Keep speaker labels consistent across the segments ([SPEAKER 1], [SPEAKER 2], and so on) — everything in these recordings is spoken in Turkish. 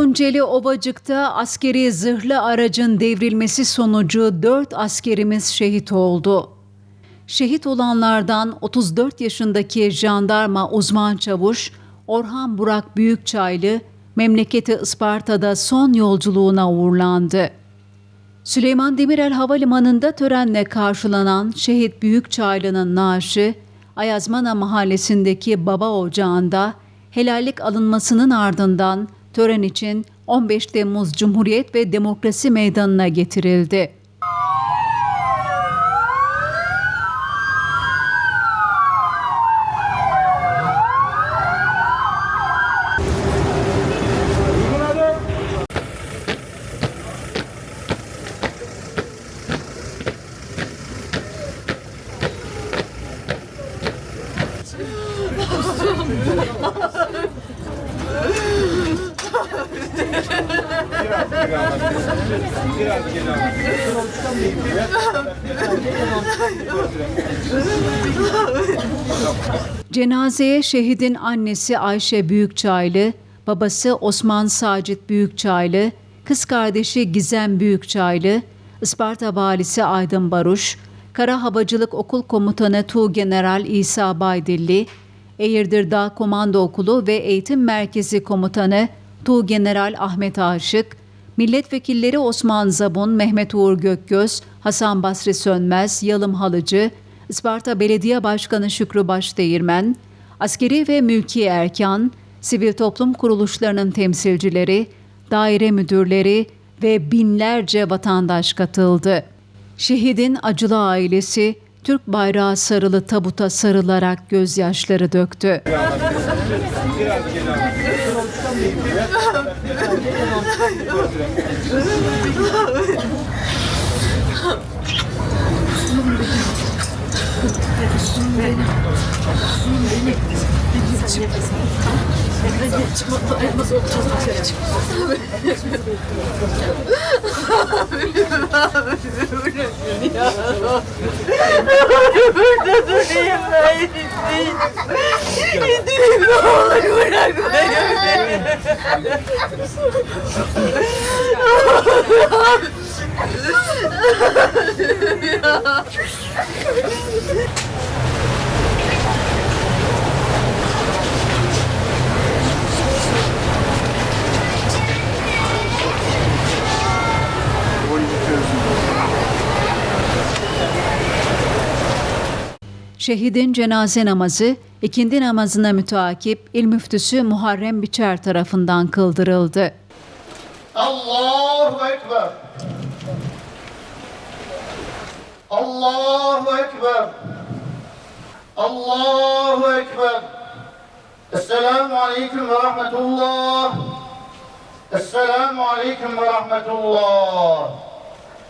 [SPEAKER 1] Tunceli Ovacık'ta askeri zırhlı aracın devrilmesi sonucu 4 askerimiz şehit oldu. Şehit olanlardan 34 yaşındaki jandarma uzman çavuş Orhan Burak Büyükçaylı memleketi Isparta'da son yolculuğuna uğurlandı. Süleyman Demirel Havalimanı'nda törenle karşılanan şehit Büyükçaylı'nın naaşı Ayazmana mahallesindeki baba ocağında helallik alınmasının ardından tören için 15 Temmuz Cumhuriyet ve Demokrasi Meydanı'na getirildi. Cenazeye şehidin annesi Ayşe Büyükçaylı, babası Osman Sacit Büyükçaylı, kız kardeşi Gizem Büyükçaylı, Isparta valisi Aydın Baruş, Kara Havacılık Okul Komutanı Tuğgeneral İsa Baydilli, Eğirdir Dağ Komando Okulu ve Eğitim Merkezi Komutanı Tuğgeneral Ahmet Aşık, Milletvekilleri Osman Zabun, Mehmet Uğur Gökgöz, Hasan Basri Sönmez, Yalım Halıcı, Isparta Belediye Başkanı Şükrü Başdeğirmen, askeri ve mülki erkan, sivil toplum kuruluşlarının temsilcileri, daire müdürleri ve binlerce vatandaş katıldı. Şehidin acılı ailesi Türk bayrağı sarılı tabuta sarılarak gözyaşları döktü. Benim. Benim. Benim. Benim.
[SPEAKER 2] Burada durayım ben gideyim. Gideyim ne olur bırakma beni.
[SPEAKER 1] Şehidin cenaze namazı ikindi namazına müteakip İl Müftüsü Muharrem Biçer tarafından kıldırıldı.
[SPEAKER 3] Allahu Ekber. Allahu Ekber. Allahu Ekber. Esselamu Aleyküm ve Rahmetullah. Esselamu Aleyküm ve Rahmetullah.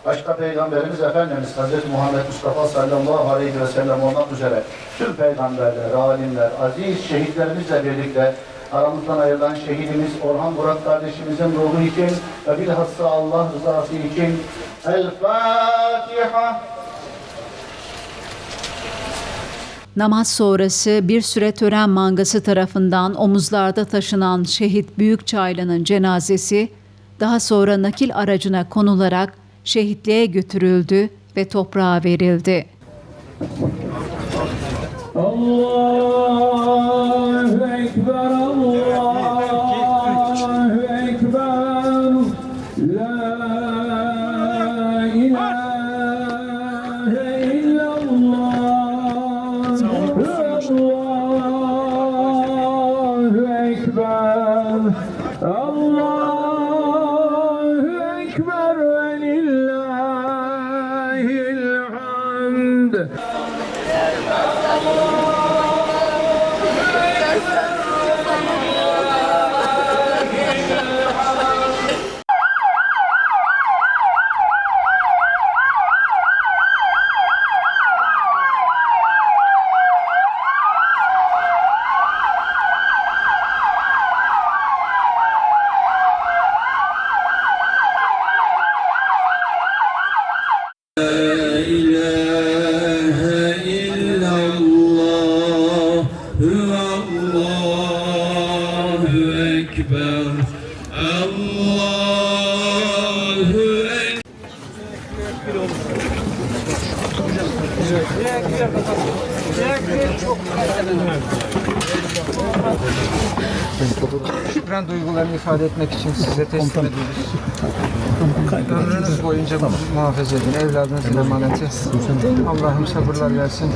[SPEAKER 3] Başta Peygamberimiz Efendimiz Hazreti Muhammed Mustafa sallallahu aleyhi ve sellem olmak üzere tüm peygamberler, alimler, aziz şehitlerimizle birlikte aramızdan ayrılan şehidimiz Orhan Burak kardeşimizin ruhu için ve bilhassa Allah rızası için El Fatiha.
[SPEAKER 1] Namaz sonrası bir süre tören mangası tarafından omuzlarda taşınan şehit Büyükçaylı'nın cenazesi daha sonra nakil aracına konularak şehitliğe götürüldü ve toprağa verildi.
[SPEAKER 4] Allahu Ekber, Allahu Ekber, La ilahe illallah, Allahu Ekber, hamd. Allahu
[SPEAKER 5] Ekber. Duygularını ifade etmek için size teslim ediyoruz. Ömrünüz boyunca muhafaza edin. Evladınızın emaneti. Allah'ım sabırlar versin.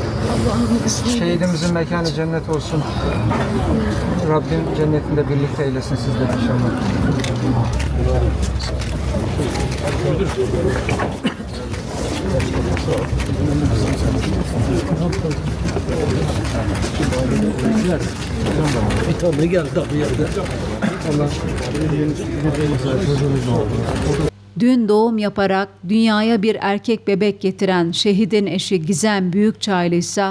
[SPEAKER 5] Şehidimizin mekanı cennet olsun. Rabbim cennetinde birlikte eylesin sizleri inşallah.
[SPEAKER 1] Dün doğum yaparak dünyaya bir erkek bebek getiren şehidin eşi Gizem Büyükçaylı ise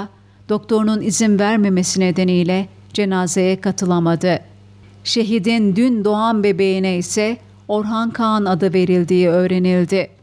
[SPEAKER 1] doktorunun izin vermemesi nedeniyle cenazeye katılamadı. Şehidin dün doğan bebeğine ise Orhan Kaan adı verildiği öğrenildi.